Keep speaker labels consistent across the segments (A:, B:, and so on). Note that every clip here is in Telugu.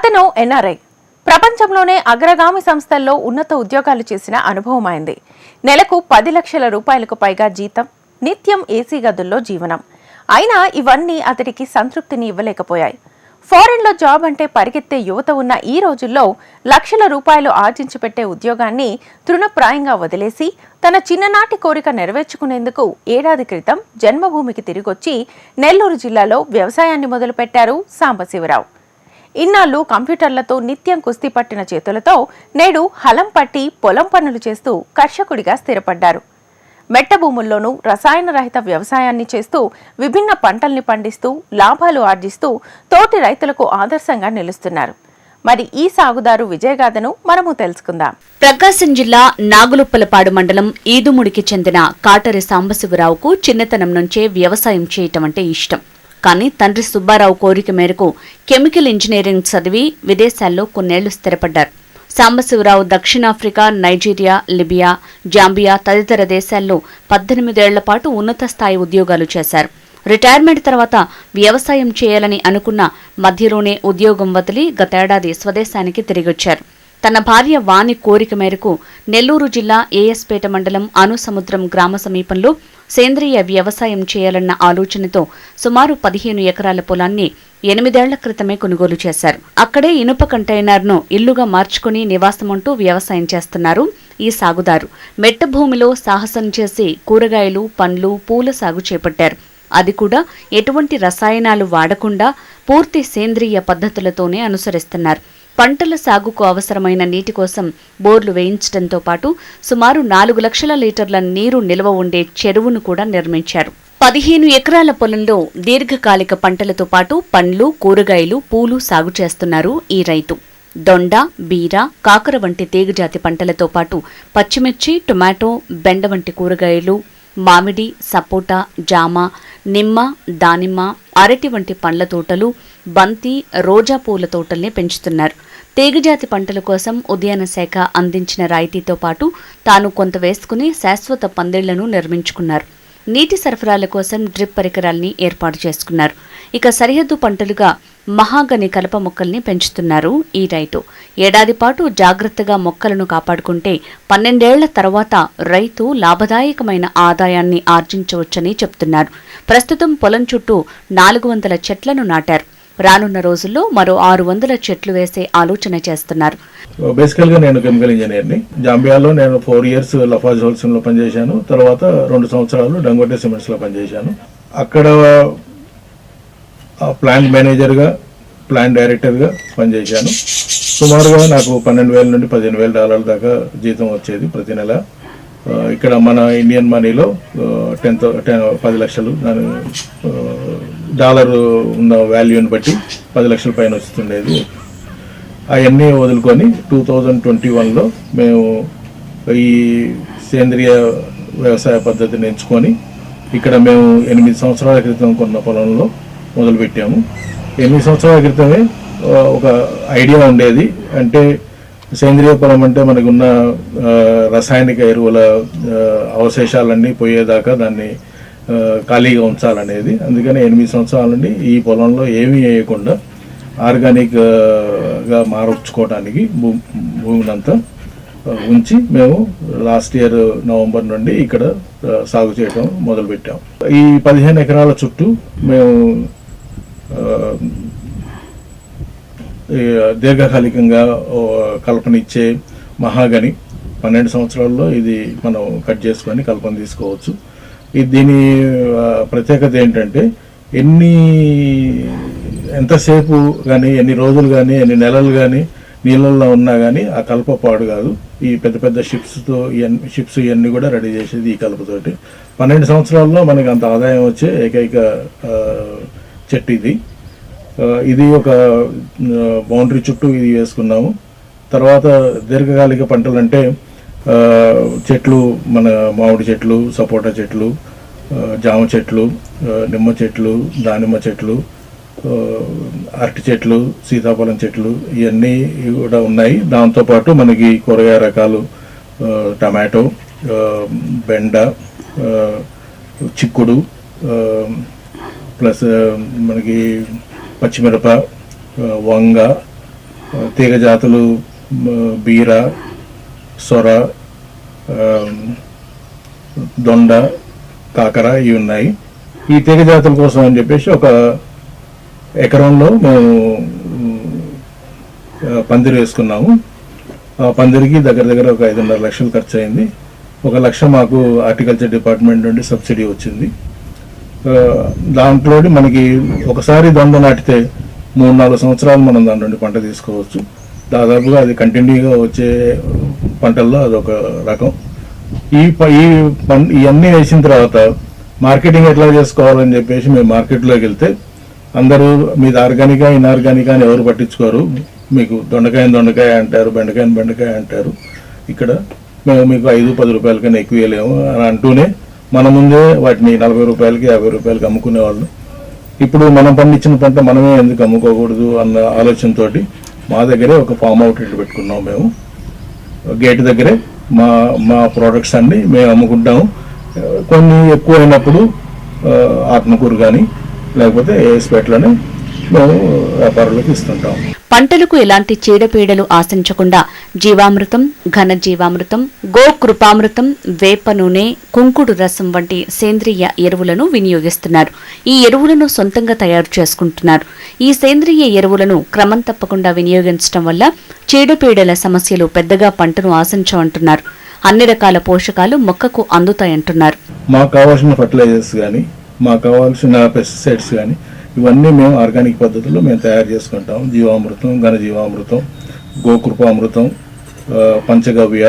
A: అతను ఎన్ఆర్ఐ. ప్రపంచంలోనే అగ్రగామి సంస్థల్లో ఉన్నత ఉద్యోగాలు చేసిన అనుభవం అయింది. నెలకు పది లక్షల రూపాయలకు పైగా జీతం నిత్యం ఏసీ గదుల్లో జీవనం. అయినా ఇవన్నీ అతడికి సంతృప్తిని ఇవ్వలేకపోయాయి. ఫారెన్లో జాబ్ అంటే పరిగెత్తే యువత ఉన్న ఈ రోజుల్లో లక్షల రూపాయలు ఆర్జించి పెట్టే ఉద్యోగాన్ని తృణప్రాయంగా వదిలేసి తన చిన్ననాటి కోరిక నెరవేర్చుకునేందుకు ఏడాది క్రితం జన్మభూమికి తిరిగొచ్చి నెల్లూరు జిల్లాలో వ్యవసాయాన్ని మొదలుపెట్టారు సాంబశివరావు. ఇన్నాళ్ళు కంప్యూటర్లతో నిత్యం కుస్తీ పట్టిన చేతులతో నేడు హలం పట్టి పొలం పనులు చేస్తూ కర్షకుడిగా స్థిరపడ్డారు. మెట్ట భూముల్లోనూ రసాయన రహిత వ్యవసాయాన్ని చేస్తూ విభిన్న పంటల్ని పండిస్తూ లాభాలు ఆర్జిస్తూ తోటి రైతులకు ఆదర్శంగా నిలుస్తున్నారు. మరి ఈ సాగుదారు విజయగాథను మనము తెలుసుకుందాం.
B: ప్రకాశం జిల్లా నాగులుప్పలపాడు మండలం ఈదుముడికి చెందిన కాటరి సాంబశివరావుకు చిన్నతనం నుంచే వ్యవసాయం చేయటం అంటే ఇష్టం. కానీ తండ్రి సుబ్బారావు కోరిక మేరకు కెమికల్ ఇంజనీరింగ్ చదివి విదేశాల్లో కొన్నేళ్ళు స్థిరపడ్డారు. సాంబశివరావు దక్షిణాఫ్రికా నైజీరియా లిబియా జాంబియా తదితర దేశాల్లో పద్దెనిమిదేళ్ళ పాటు ఉన్నత స్థాయి ఉద్యోగాలు చేశారు. రిటైర్మెంట్ తర్వాత వ్యవసాయం చేయాలని అనుకున్న మధ్యలోనే ఉద్యోగం వదిలి గతేడాది స్వదేశానికి తిరిగొచ్చారు. తన భార్య వాణి కోరిక మేరకు నెల్లూరు జిల్లా ఏఎస్పేట మండలం అనుసముద్రం గ్రామ సమీపంలో సేంద్రియ వ్యవసాయం చేయాలన్న ఆలోచనతో సుమారు పదిహేను ఎకరాల పొలాన్ని ఎనిమిదేళ్ళ క్రితమే కొనుగోలు చేశారు. అక్కడే ఇనుప కంటైనర్ను ఇల్లుగా మార్చుకుని నివాసముంటూ వ్యవసాయం చేస్తున్నారు ఈ సాగుదారు. మెట్ట భూమిలో సాహసం చేసి కూరగాయలు పండ్లు పూల సాగు చేపట్టారు. అది కూడా ఎటువంటి రసాయనాలు వాడకుండా పూర్తి సేంద్రియ పద్ధతులతోనే అనుసరిస్తున్నారు. పంటల సాగుకు అవసరమైన నీటి కోసం బోర్లు వేయించడంతో పాటు సుమారు నాలుగు లక్షల లీటర్ల నీరు నిల్వ ఉండే చెరువును కూడా నిర్మించారు. పదిహేను ఎకరాల పొలంలో దీర్ఘకాలిక పంటలతో పాటు పండ్లు కూరగాయలు పూలు సాగు చేస్తున్నారు ఈ రైతు. దొండ బీర కాకర వంటి తీగజాతి పంటలతో పాటు పచ్చిమిర్చి టొమాటో బెండ వంటి కూరగాయలు మామిడి సపోటా జామ నిమ్మ దానిమ్మ అరటి వంటి పండ్ల తోటలు బంతి రోజా పూల తోటల్ని పెంచుతున్నారు. తీగజాతి పంటల కోసం ఉద్యాన శాఖ అందించిన రాయితీతో పాటు తాను కొంత వేసుకుని శాశ్వత పందిళ్ళను నిర్మించుకున్నారు. నీటి సరఫరాల కోసం డ్రిప్ పరికరాల్ని ఏర్పాటు చేసుకున్నారు. ఇక సరిహద్దు పంటలుగా మహాగని కలప మొక్కల్ని పెంచుతున్నారు ఈ రైతు. ఏడాది పాటు జాగ్రత్తగా మొక్కలను కాపాడుకుంటే పన్నెండేళ్ళ తర్వాత రైతు లాభదాయకమైన ఆదాయాన్ని ఆర్జించవచ్చని చెప్తున్నారు. ప్రస్తుతం పొలం చుట్టూ నాలుగు వందల చెట్లను నాటారు. రానున్న రోజుల్లో మరో ఆరు వందల చెట్లు వేసే ఆలోచన చేస్తున్నారు.
C: బేసికల్గా నేను కెమికల్ ఇంజనీర్ని. జాంబియాలో నేను ఫోర్ ఇయర్స్ లఫాజ్ హోల్సిమ్లో పనిచేశాను. తర్వాత రెండు సంవత్సరాలు డంగోటే సిమెంట్స్లో పనిచేశాను. అక్కడ ప్లాంట్ మేనేజర్గా ప్లాంట్ డైరెక్టర్గా పనిచేశాను. సుమారుగా నాకు పన్నెండు వేల నుండి పదిహేను వేల డాలర్ల దాకా జీతం వచ్చేది ప్రతి నెల. ఇక్కడ మన ఇండియన్ మనీలో టెన్ టెన్ పది లక్షలు దాని డాలర్ ఉన్న వాల్యూని బట్టి పది లక్షల పైన వస్తుండేది. అవన్నీ వదులుకొని టూ థౌజండ్ ట్వంటీ వన్లో మేము ఈ సేంద్రియ వ్యవసాయ పద్ధతిని ఎంచుకొని ఇక్కడ మేము ఎనిమిది సంవత్సరాల క్రితం కొన్న పొలంలో మొదలుపెట్టాము. ఎనిమిది సంవత్సరాల క్రితమే ఒక ఐడియా ఉండేది. అంటే సేంద్రియ పొలం అంటే మనకున్న రసాయనిక ఎరువుల అవశేషాలన్నీ పోయేదాకా దాన్ని ఖాళీగా ఉంచాలనేది. అందుకని ఎనిమిది సంవత్సరాల నుండి ఈ పొలంలో ఏమీ వేయకుండా ఆర్గానిక్గా మార్చుకోవడానికి భూ భూమినంతా ఉంచి మేము లాస్ట్ ఇయర్ నవంబర్ నుండి ఇక్కడ సాగు చేయడం మొదలుపెట్టాం. ఈ పదిహేను ఎకరాల చుట్టూ మేము ఆ, ఈ దీర్ఘకాలికంగా కల్పన ఇచ్చే మహాగని పన్నెండు సంవత్సరాల్లో ఇది మనం కట్ చేసుకొని కల్పన తీసుకోవచ్చు. ఇది దీని ప్రత్యేకత ఏంటంటే ఎన్ని ఎంతసేపు కానీ ఎన్ని రోజులు కానీ ఎన్ని నెలలు కానీ నీళ్ళల్లో ఉన్నా కానీ ఆ కలప పాడు కాదు. ఈ పెద్ద పెద్ద షిప్స్తో షిప్స్ ఇవన్నీ కూడా రెడీ చేసేది ఈ కలపతోటి. పన్నెండు సంవత్సరాల్లో మనకి అంత ఆదాయం వచ్చే ఏకైక చెట్టు ఇది. ఇది ఒక బౌండరీ చుట్టూ ఇది వేసుకున్నాము. తర్వాత దీర్ఘకాలిక పంటలు అంటే చెట్లు మన మామిడి చెట్లు సపోటా చెట్లు జామ చెట్లు నిమ్మ చెట్లు దానిమ్మ చెట్లు అరటి చెట్లు సీతాఫలం చెట్లు ఇవన్నీ కూడా ఉన్నాయి. దాంతోపాటు మనకి కూరగాయ రకాలు టమాటో బెండ చిక్కుడు ప్లస్ మనకి పచ్చిమిరప వంగ తీగ జాతులు బీర సొర దొండ కాకర ఇవి ఉన్నాయి. ఈ తీగ జాతుల కోసం అని చెప్పేసి ఒక ఎకరంలో మేము పందిరి వేసుకున్నాము. ఆ పందిరికి దగ్గర దగ్గర ఒక ఐదున్నర లక్షలు ఖర్చు అయింది. ఒక లక్ష మాకు హార్టికల్చర్ డిపార్ట్మెంట్ నుండి సబ్సిడీ వచ్చింది. దాంట్లో మనకి ఒకసారి దొండ నాటితే మూడు నాలుగు సంవత్సరాలు మనం దాని నుండి పంట తీసుకోవచ్చు. దాదాపుగా అది కంటిన్యూగా వచ్చే పంటల్లో అదొక రకం. ఈ ప- ఈ ఇవన్నీ వేసిన తర్వాత మార్కెటింగ్ ఎట్లా చేసుకోవాలని చెప్పేసి మేము మార్కెట్లోకి వెళ్తే అందరూ మీది ఆర్గానికా ఇన్ఆర్గానికా అని ఎవరు పట్టించుకోరు. మీకు దొండకాయని దొండకాయ అంటారు బెండకాయని బెండకాయ అంటారు. ఇక్కడ మేము మీకు ఐదు పది రూపాయల కన్నా ఎక్కువ ఇవ్వలేము అని అంటూనే మన ముందే వాటిని నలభై రూపాయలకి యాభై రూపాయలకి అమ్ముకునేవాళ్ళు. ఇప్పుడు మనం పండించిన పంట మనమే ఎందుకు అమ్ముకోకూడదు అన్న ఆలోచనతో మా దగ్గరే ఒక ఫామ్ అవుట్లెట్ పెట్టుకున్నాం మేము. గేట్ దగ్గరే మా మా ప్రోడక్ట్స్ అన్ని మేము అమ్ముకుంటాము. కొన్ని ఎక్కువ అయినప్పుడు ఆత్మకూరు కానీ లేకపోతే ఏఎస్పేటలోనే మేము వ్యాపారులకు ఇస్తుంటాము.
B: పంటలకు ఎలాంటి చీడపీడలు ఆశించకుండా జీవామృతం ఘన జీవామృతం గోకృపామృతం వేప నూనె కుంకుడు రసం వంటి సేంద్రియ ఎరువులను వినియోగిస్తున్నారు. ఈ ఎరువులను సొంతంగా తయారు చేసుకుంటున్నారు. ఈ సేంద్రియ ఎరువులను క్రమం తప్పకుండా వినియోగించడం వల్ల చీడపీడల సమస్యలు పెద్దగా పంటను ఆశించమంటున్నారు అన్ని రకాల పోషకాలు మొక్కకు అందుతాయంటున్నారు.
C: మాకు కావాల్సిన ఫర్టిలైజర్స్ కానీ మాకు కావాల్సిన పెస్టిసైడ్స్ కానీ ఇవన్నీ మేము ఆర్గానిక్ పద్ధతిలో మేము తయారు చేసుకుంటాం. జీవామృతం ఘన జీవామృతం గోకృపామృతం పంచగవ్య.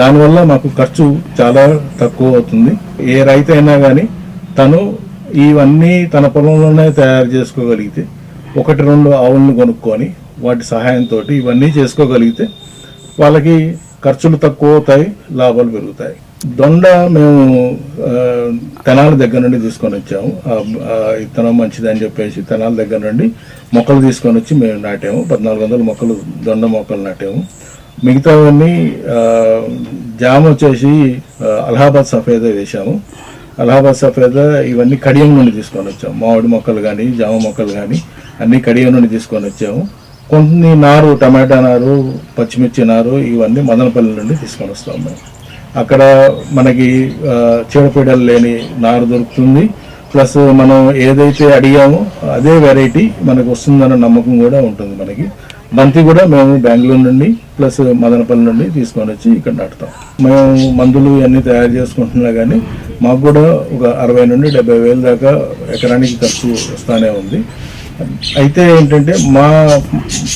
C: దానివల్ల మాకు ఖర్చు చాలా తక్కువ అవుతుంది. ఏ రైతు అయినా కానీ తను ఇవన్నీ తన పొలంలోనే తయారు చేసుకోగలిగితే ఒకటి రెండు ఆవులను కొనుక్కొని వాటి సహాయంతో ఇవన్నీ చేసుకోగలిగితే వాళ్ళకి ఖర్చులు తక్కువ అవుతాయి లాభాలు పెరుగుతాయి. దొండ మేము తెనాల దగ్గర నుండి తీసుకొని వచ్చాము. ఆ, విత్తనం మంచిది అని చెప్పేసి తెనాల దగ్గర నుండి మొక్కలు తీసుకొని వచ్చి మేము నాటాము. పద్నాలుగు వందల మొక్కలు దొండ మొక్కలు నాటాము. మిగతావన్నీ జామ వచ్చేసి అలహాబాద్ సఫేదా వేసాము అలహాబాద్ సఫేదా ఇవన్నీ కడియం నుండి తీసుకొని వచ్చాము. మామిడి మొక్కలు కానీ జామ మొక్కలు కానీ అన్ని కడియం నుండి తీసుకొని వచ్చాము. కొన్ని నారు టమాటా నారు పచ్చిమిర్చి నారు ఇవన్నీ మదనపల్లి నుండి తీసుకొని వస్తాము మేము. అక్కడ మనకి చీడపీడలు లేని నారు దొరుకుతుంది. ప్లస్ మనం ఏదైతే అడిగామో అదే వెరైటీ మనకు వస్తుందన్న నమ్మకం కూడా ఉంటుంది మనకి. బంతి కూడా మేము బెంగళూరు నుండి ప్లస్ మదనపల్లి నుండి తీసుకొని వచ్చి ఇక్కడ నాటుతాం. మేము మందులు ఇవన్నీ తయారు చేసుకుంటున్నా కానీ మాకు కూడా ఒక అరవై నుండి డెబ్బై వేల దాకా ఎకరానికి ఖర్చు వస్తానే ఉంది. అయితే ఏంటంటే మా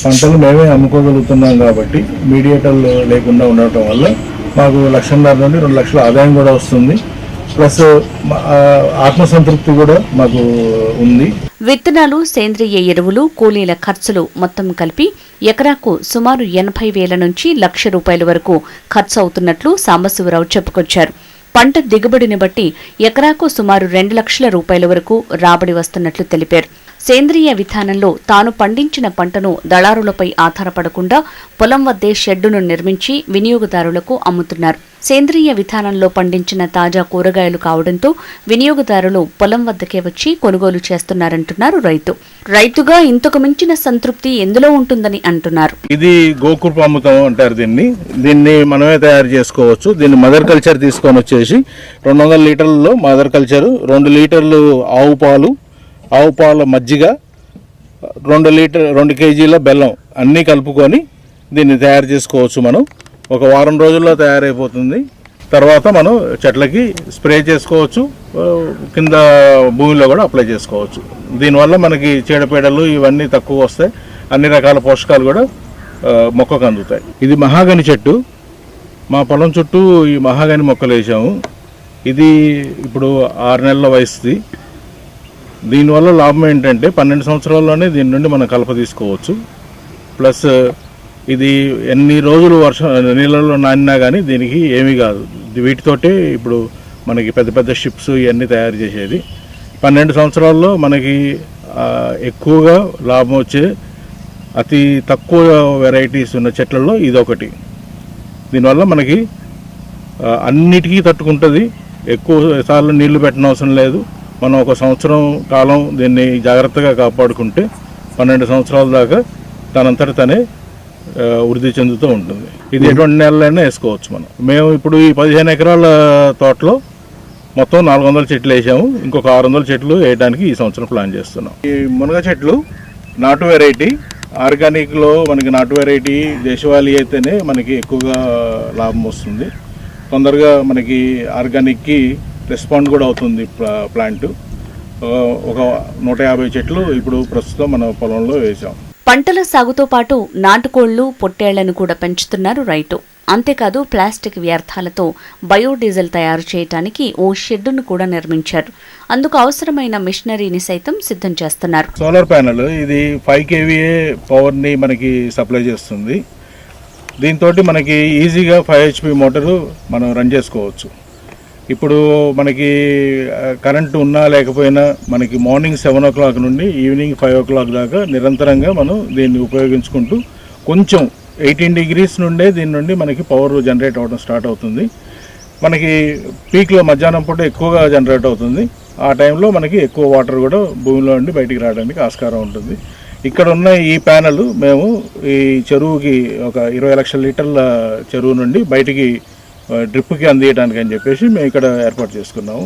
C: పంటలు మేమే అమ్ముకోగలుగుతున్నాం కాబట్టి మీడియేటర్లు లేకుండా ఉండటం వల్ల మాకు లక్షన్నర నుండి రెండు లక్షల ఆదాయం కూడా వస్తుంది. ప్లస్ ఆత్మసంతృప్తి కూడా మాకు ఉంది.
B: విత్తనాలు సేంద్రియ ఎరువులు కూలీల ఖర్చులు మొత్తం కలిపి ఎకరాకు సుమారు ఎనభై వేల నుంచి లక్ష రూపాయల వరకు ఖర్చు అవుతున్నట్లు సాంబశివరావు చెప్పుకొచ్చారు. పంట దిగుబడిని బట్టి ఎకరాకు సుమారు రెండు లక్షల రూపాయల వరకు రాబడి వస్తున్నట్లు తెలిపారు. సేంద్రియ విధానంలో తాను పండించిన పంటను దళారులపై ఆధారపడకుండా పొలం వద్దే షెడ్డును నిర్మించి వినియోగదారులకు అమ్ముతున్నారు. సేంద్రియ విధానంలో పండించిన తాజా కూరగాయలు కావడంతో వినియోగదారులు పొలం వద్దకే వచ్చి కొనుగోలు చేస్తున్నారంటున్నారు రైతు. రైతుగా ఇంతకు మించిన సంతృప్తి ఎందులో ఉంటుందని అంటున్నారు.
C: ఇది గోకృప అమ్ముతాం అంటారు దీన్ని. దీన్ని మనమే తయారు చేసుకోవచ్చు. దీన్ని మదర్ కల్చర్ తీసుకొని వచ్చేసి రెండు వందల లీటర్లలో మదర్ కల్చర్ రెండు లీటర్లు ఆవు పాలు ఆవు పాల మజ్జిగ రెండు లీటర్ రెండు కేజీల బెల్లం అన్నీ కలుపుకొని దీన్ని తయారు చేసుకోవచ్చు మనం. ఒక వారం రోజుల్లో తయారైపోతుంది. తర్వాత మనం చెట్లకి స్ప్రే చేసుకోవచ్చు. కింద భూమిలో కూడా అప్లై చేసుకోవచ్చు. దీనివల్ల మనకి చీడపీడలు ఇవన్నీ తక్కువ వస్తాయి. అన్ని రకాల పోషకాలు కూడా మొక్కకు అందుతాయి. ఇది మహాగని చెట్టు. మా పొలం చుట్టూ ఈ మహాగని మొక్కలు వేసాము. ఇది ఇప్పుడు ఆరు నెలల వయసుది. దీనివల్ల లాభం ఏంటంటే పన్నెండు సంవత్సరాల్లోనే దీని నుండి మనం కలప తీసుకోవచ్చు. ప్లస్ ఇది ఎన్ని రోజులు వర్షం నీళ్ళలో నానినా కానీ దీనికి ఏమీ కాదు. వీటితోటే ఇప్పుడు మనకి పెద్ద పెద్ద షిప్స్ ఇవన్నీ తయారు చేసేది. పన్నెండు సంవత్సరాల్లో మనకి ఎక్కువగా లాభం వచ్చే అతి తక్కువ వెరైటీస్ ఉన్న చెట్లలో ఇదొకటి. దీనివల్ల మనకి అన్నిటికీ తట్టుకుంటుంది. ఎక్కువ సార్లు నీళ్ళు పెట్టిన అవసరం లేదు. మనం ఒక సంవత్సరం కాలం దీన్ని జాగ్రత్తగా కాపాడుకుంటే పన్నెండు సంవత్సరాల దాకా తనంతట తనే వృద్ధి చెందుతూ ఉంటుంది. ఇది ఎటువంటి నెలలైనా వేసుకోవచ్చు మనం. మేము ఇప్పుడు ఈ పదిహేను ఎకరాల తోటలో మొత్తం నాలుగు వందల చెట్లు వేసాము. ఇంకొక ఆరు వందల చెట్లు వేయడానికి ఈ సంవత్సరం ప్లాన్ చేస్తున్నాం. ఈ మునగ చెట్లు నాటు వెరైటీ. ఆర్గానిక్లో మనకి నాటు వెరైటీ దేశవాళీ అయితేనే మనకి ఎక్కువగా లాభం వస్తుంది. తొందరగా మనకి ఆర్గానిక్కి రెస్పాండ్ కూడా అవుతుంది ప్లా- ప్లాంట్. ఒక నూట యాభై చెట్లు ఇప్పుడు ప్రస్తుతం మన పొలంలో వేసాం.
B: పంటల సాగుతో పాటు నాటుకోళ్ళు పొట్టేళ్ళను కూడా పెంచుతున్నారు రైతు. అంతేకాదు ప్లాస్టిక్ వ్యర్థాలతో బయోడీజిల్ తయారు చేయడానికి ఓ షెడ్డును కూడా నిర్మించారు. అందుకు అవసరమైన మిషనరీని సైతం సిద్ధం చేస్తున్నారు.
C: సోలార్ ప్యానెల్ ఇది ఫైవ్ కేవీఏ పవర్ని మనకి సప్లై చేస్తుంది. దీంతో మనకి ఈజీగా ఫైవ్ హెచ్పి మోటారు మనం రన్ చేసుకోవచ్చు. ఇప్పుడు మనకి కరెంటు ఉన్నా లేకపోయినా మనకి మార్నింగ్ సెవెన్ ఓ క్లాక్ నుండి ఈవినింగ్ ఫైవ్ ఓ క్లాక్ దాకా నిరంతరంగా మనం దీన్ని ఉపయోగించుకుంటూ కొంచెం ఎయిటీన్ డిగ్రీస్ నుండే దీని నుండి మనకి పవర్ జనరేట్ అవ్వడం స్టార్ట్ అవుతుంది. మనకి పీక్లో మధ్యాహ్నం పూట ఎక్కువగా జనరేట్ అవుతుంది. ఆ టైంలో మనకి ఎక్కువ వాటర్ కూడా భూమిలో నుండి బయటికి రావడానికి ఆస్కారం ఉంటుంది. ఇక్కడ ఉన్న ఈ ప్యానెల్ మేము ఈ చెరువుకి ఒక ఇరవై లక్షల లీటర్ల చెరువు నుండి బయటికి డ్రిప్కి అందియడానికి అని చెప్పేసి మేము ఇక్కడ ఏర్పాటు చేసుకున్నాము.